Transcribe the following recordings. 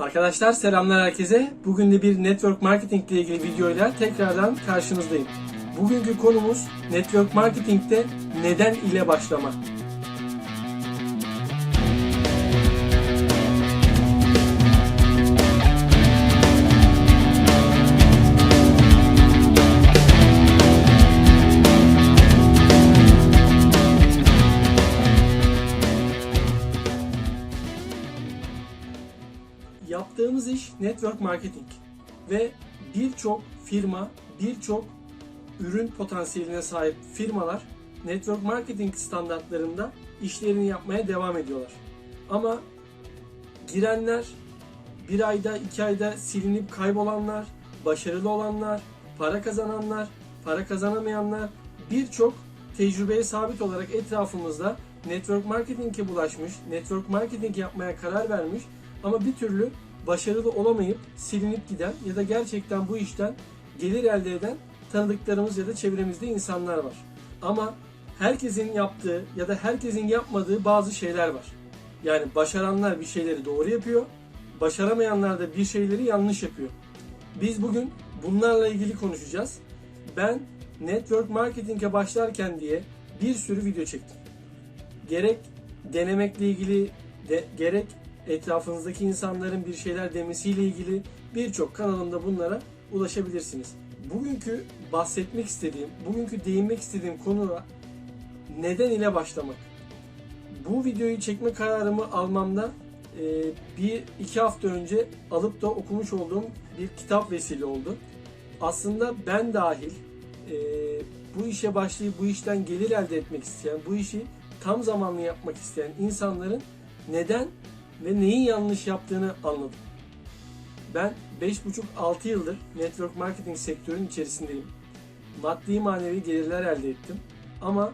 Arkadaşlar selamlar herkese. Bugün de bir network marketing ile ilgili videoyla tekrardan karşınızdayım. Bugünkü konumuz network marketingte neden ile başlamak. Yaptığımız iş network marketing ve birçok firma, birçok ürün potansiyeline sahip firmalar network marketing standartlarında işlerini yapmaya devam ediyorlar. Ama girenler, bir ayda, iki ayda silinip kaybolanlar, başarılı olanlar, para kazananlar, para kazanamayanlar birçok tecrübeye sabit olarak etrafımızda network marketing'e bulaşmış, network marketing yapmaya karar vermiş ama bir türlü başarılı olamayıp silinip giden ya da gerçekten bu işten gelir elde eden tanıdıklarımız ya da çevremizde insanlar var. Ama herkesin yaptığı ya da herkesin yapmadığı bazı şeyler var. Yani başaranlar bir şeyleri doğru yapıyor, başaramayanlar da bir şeyleri yanlış yapıyor. Biz bugün bunlarla ilgili konuşacağız. Ben network marketing'e başlarken diye bir sürü video çektim. Gerek denemekle ilgili, de, gerek etrafınızdaki insanların bir şeyler demesiyle ilgili birçok kanalımda bunlara ulaşabilirsiniz. Bugünkü bahsetmek istediğim, bugünkü değinmek istediğim konu neden ile başlamak. Bu videoyu çekme kararımı almamda e, bir iki hafta önce alıp da okumuş olduğum bir kitap vesile oldu. Aslında ben dahil e, bu işe başlayıp bu işten gelir elde etmek isteyen, bu işi tam zamanlı yapmak isteyen insanların neden ve neyin yanlış yaptığını anladım. Ben 5,5-6 yıldır network marketing sektörünün içerisindeyim. Maddi manevi gelirler elde ettim. Ama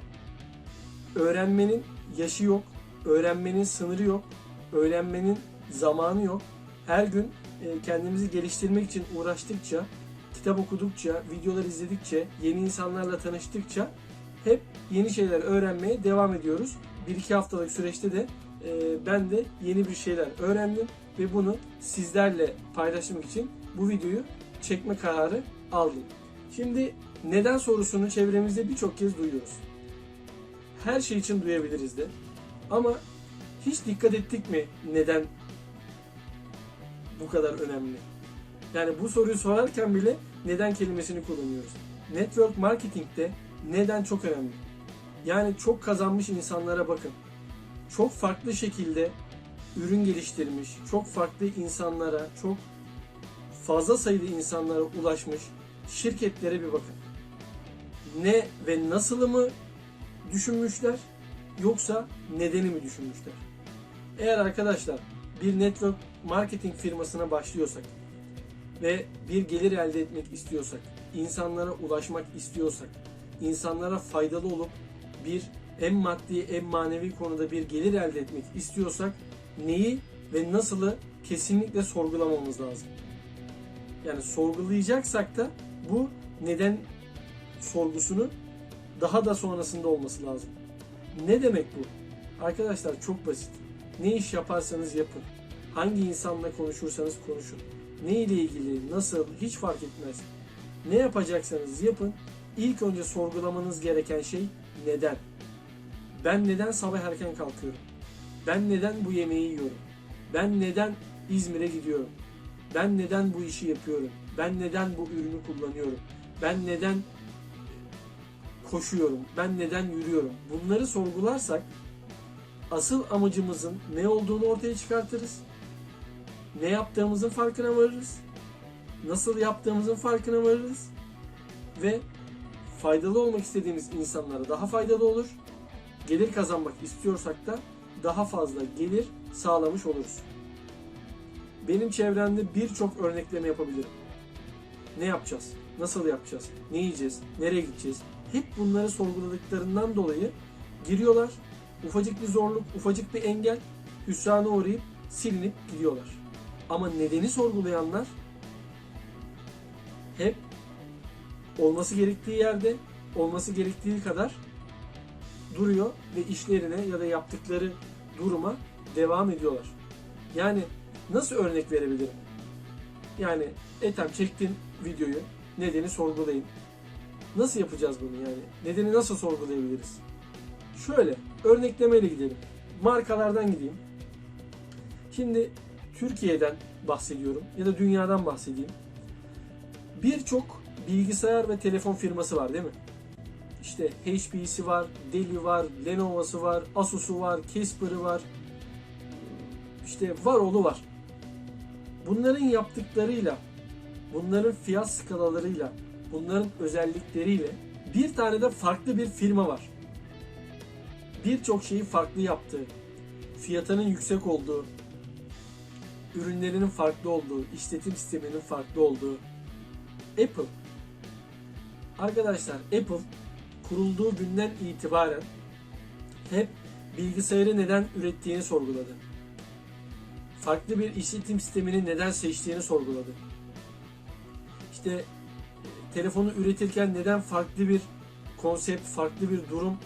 öğrenmenin yaşı yok, öğrenmenin sınırı yok, öğrenmenin zamanı yok. Her gün e, kendimizi geliştirmek için uğraştıkça, kitap okudukça, videolar izledikçe, yeni insanlarla tanıştıkça hep yeni şeyler öğrenmeye devam ediyoruz. Bir iki haftalık süreçte de ben de yeni bir şeyler öğrendim ve bunu sizlerle paylaşmak için bu videoyu çekme kararı aldım. Şimdi neden sorusunu çevremizde birçok kez duyuyoruz. Her şey için duyabiliriz de. Ama hiç dikkat ettik mi neden bu kadar önemli? Yani bu soruyu sorarken bile neden kelimesini kullanıyoruz. Network marketing'de neden çok önemli? Yani çok kazanmış insanlara bakın çok farklı şekilde ürün geliştirmiş, çok farklı insanlara, çok fazla sayıda insanlara ulaşmış şirketlere bir bakın. Ne ve nasılı mı düşünmüşler yoksa nedeni mi düşünmüşler? Eğer arkadaşlar bir network marketing firmasına başlıyorsak ve bir gelir elde etmek istiyorsak, insanlara ulaşmak istiyorsak, insanlara faydalı olup bir hem maddi hem manevi konuda bir gelir elde etmek istiyorsak neyi ve nasılı kesinlikle sorgulamamız lazım. Yani sorgulayacaksak da bu neden sorgusunu daha da sonrasında olması lazım. Ne demek bu? Arkadaşlar çok basit. Ne iş yaparsanız yapın. Hangi insanla konuşursanız konuşun. Ne ile ilgili, nasıl hiç fark etmez. Ne yapacaksanız yapın. İlk önce sorgulamanız gereken şey neden? Ben neden sabah erken kalkıyorum? Ben neden bu yemeği yiyorum? Ben neden İzmir'e gidiyorum? Ben neden bu işi yapıyorum? Ben neden bu ürünü kullanıyorum? Ben neden koşuyorum? Ben neden yürüyorum? Bunları sorgularsak asıl amacımızın ne olduğunu ortaya çıkartırız. Ne yaptığımızın farkına varırız. Nasıl yaptığımızın farkına varırız. Ve faydalı olmak istediğimiz insanlara daha faydalı olur gelir kazanmak istiyorsak da daha fazla gelir sağlamış oluruz. Benim çevremde birçok örnekleme yapabilirim. Ne yapacağız? Nasıl yapacağız? Ne yiyeceğiz? Nereye gideceğiz? Hep bunları sorguladıklarından dolayı giriyorlar. Ufacık bir zorluk, ufacık bir engel hüsrana uğrayıp silinip gidiyorlar. Ama nedeni sorgulayanlar hep olması gerektiği yerde, olması gerektiği kadar duruyor ve işlerine ya da yaptıkları duruma devam ediyorlar. Yani Nasıl örnek verebilirim? Yani Ethem çektin videoyu. Nedeni sorgulayın. Nasıl yapacağız bunu yani? Nedeni nasıl sorgulayabiliriz? Şöyle örneklemeyle gidelim. Markalardan gideyim. Şimdi Türkiye'den bahsediyorum ya da dünyadan bahsedeyim. Birçok bilgisayar ve telefon firması var değil mi? İşte HP'si var, Dell'i var, Lenovo'su var, Asus'u var, Casper'ı var. İşte var oğlu var. Bunların yaptıklarıyla, bunların fiyat skalalarıyla, bunların özellikleriyle bir tane de farklı bir firma var. Birçok şeyi farklı yaptığı, fiyatının yüksek olduğu, ürünlerinin farklı olduğu, işletim sisteminin farklı olduğu Apple. Arkadaşlar Apple kurulduğu günden itibaren hep bilgisayarı neden ürettiğini sorguladı. Farklı bir işletim sistemini neden seçtiğini sorguladı. İşte e, telefonu üretirken neden farklı bir konsept, farklı bir durum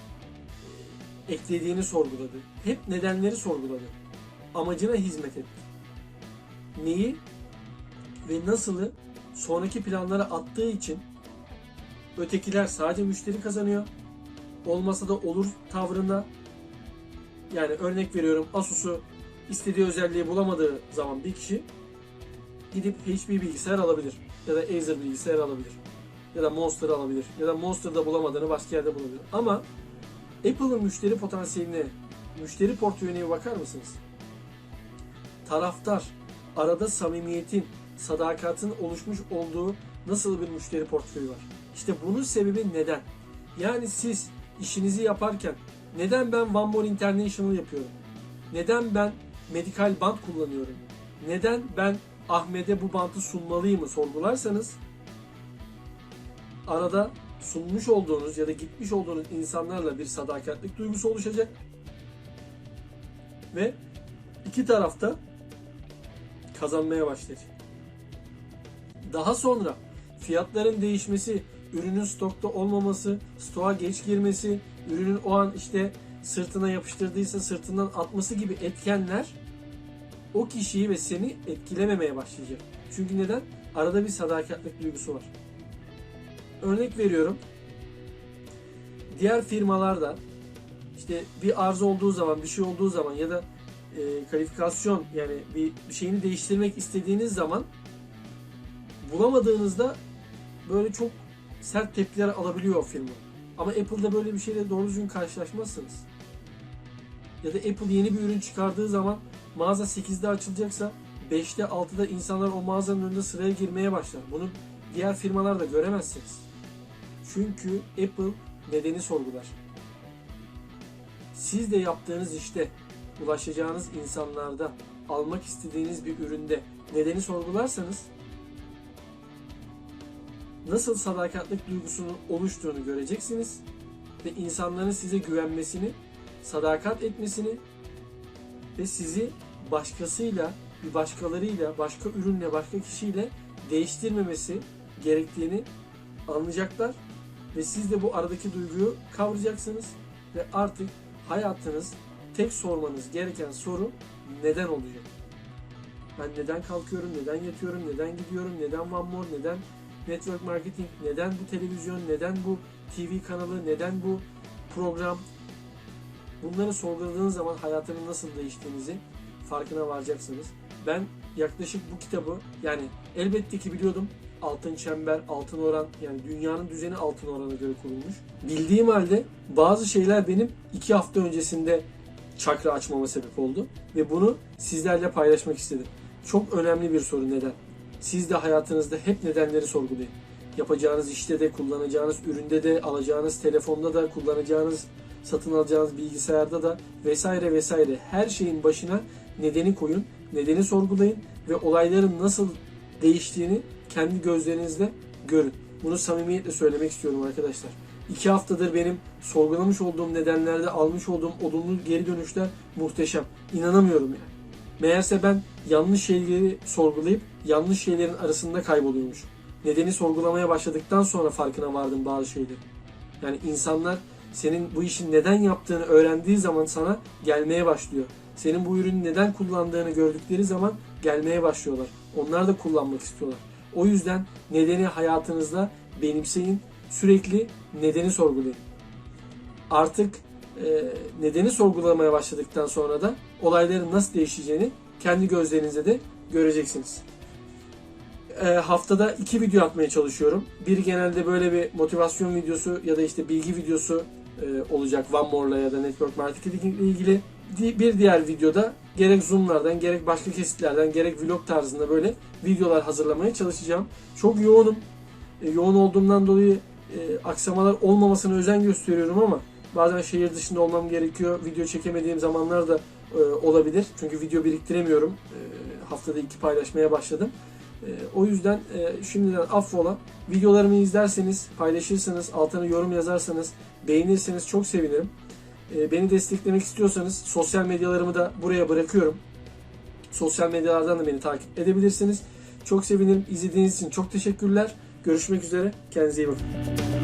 e, eklediğini sorguladı. Hep nedenleri sorguladı. Amacına hizmet etti. Neyi ve nasılı sonraki planlara attığı için ötekiler sadece müşteri kazanıyor. Olmasa da olur tavrında. Yani örnek veriyorum Asus'u istediği özelliği bulamadığı zaman bir kişi gidip HP bilgisayar alabilir. Ya da Acer bilgisayar alabilir. Ya da Monster alabilir. Ya da Monster'da bulamadığını başka yerde bulabilir. Ama Apple'ın müşteri potansiyeline, müşteri portföyüne bakar mısınız? Taraftar, arada samimiyetin, sadakatin oluşmuş olduğu nasıl bir müşteri portföyü var? İşte bunun sebebi neden? Yani siz işinizi yaparken neden ben One More International yapıyorum? Neden ben medikal bant kullanıyorum? Neden ben Ahmet'e bu bantı sunmalıyımı sorgularsanız arada sunmuş olduğunuz ya da gitmiş olduğunuz insanlarla bir sadakatlik duygusu oluşacak. Ve iki tarafta kazanmaya başlayacak. Daha sonra fiyatların değişmesi, ürünün stokta olmaması, stoğa geç girmesi, ürünün o an işte sırtına yapıştırdıysa sırtından atması gibi etkenler o kişiyi ve seni etkilememeye başlayacak. Çünkü neden? Arada bir sadakatlik duygusu var. Örnek veriyorum. Diğer firmalarda işte bir arıza olduğu zaman, bir şey olduğu zaman ya da e, kalifikasyon yani bir, bir şeyini değiştirmek istediğiniz zaman bulamadığınızda böyle çok sert tepkiler alabiliyor o firma. Ama Apple'da böyle bir şeyle doğru düzgün karşılaşmazsınız. Ya da Apple yeni bir ürün çıkardığı zaman mağaza 8'de açılacaksa 5'te 6'da insanlar o mağazanın önünde sıraya girmeye başlar. Bunu diğer firmalarda göremezsiniz. Çünkü Apple nedeni sorgular. Siz de yaptığınız işte, ulaşacağınız insanlarda, almak istediğiniz bir üründe nedeni sorgularsanız nasıl sadakatlik duygusunun oluştuğunu göreceksiniz ve insanların size güvenmesini, sadakat etmesini ve sizi başkasıyla, bir başkalarıyla, başka ürünle, başka kişiyle değiştirmemesi gerektiğini anlayacaklar ve siz de bu aradaki duyguyu kavrayacaksınız ve artık hayatınız tek sormanız gereken soru neden olacak? Ben neden kalkıyorum, neden yatıyorum, neden gidiyorum, neden One More, neden network marketing, neden bu televizyon, neden bu TV kanalı, neden bu program? Bunları sorguladığınız zaman hayatının nasıl değiştiğinizi farkına varacaksınız. Ben yaklaşık bu kitabı yani elbette ki biliyordum altın çember, altın oran yani dünyanın düzeni altın orana göre kurulmuş. Bildiğim halde bazı şeyler benim iki hafta öncesinde çakra açmama sebep oldu ve bunu sizlerle paylaşmak istedim. Çok önemli bir soru neden? Siz de hayatınızda hep nedenleri sorgulayın. Yapacağınız işte de, kullanacağınız üründe de, alacağınız telefonda da, kullanacağınız, satın alacağınız bilgisayarda da vesaire vesaire her şeyin başına nedeni koyun, nedeni sorgulayın ve olayların nasıl değiştiğini kendi gözlerinizle görün. Bunu samimiyetle söylemek istiyorum arkadaşlar. İki haftadır benim sorgulamış olduğum nedenlerde almış olduğum olumlu geri dönüşler muhteşem. İnanamıyorum yani. Meğerse ben yanlış şeyleri sorgulayıp yanlış şeylerin arasında kayboluyormuş. Nedeni sorgulamaya başladıktan sonra farkına vardım bazı şeyleri. Yani insanlar senin bu işin neden yaptığını öğrendiği zaman sana gelmeye başlıyor. Senin bu ürünü neden kullandığını gördükleri zaman gelmeye başlıyorlar. Onlar da kullanmak istiyorlar. O yüzden nedeni hayatınızda benimseyin. Sürekli nedeni sorgulayın. Artık e, nedeni sorgulamaya başladıktan sonra da olayların nasıl değişeceğini kendi gözlerinizle de göreceksiniz. E, haftada iki video atmaya çalışıyorum. Bir genelde böyle bir motivasyon videosu ya da işte bilgi videosu e, olacak One More'la ya da Network Marketing ile ilgili. Bir diğer videoda gerek Zoom'lardan gerek başka kesitlerden gerek vlog tarzında böyle videolar hazırlamaya çalışacağım. Çok yoğunum. E, yoğun olduğumdan dolayı e, aksamalar olmamasına özen gösteriyorum ama bazen şehir dışında olmam gerekiyor. Video çekemediğim zamanlar da e, olabilir. Çünkü video biriktiremiyorum. E, haftada iki paylaşmaya başladım. E, o yüzden e, şimdiden affola. Videolarımı izlerseniz, paylaşırsanız, altına yorum yazarsanız, beğenirseniz çok sevinirim. E, beni desteklemek istiyorsanız sosyal medyalarımı da buraya bırakıyorum. Sosyal medyalardan da beni takip edebilirsiniz. Çok sevinirim. İzlediğiniz için çok teşekkürler. Görüşmek üzere. Kendinize iyi bakın.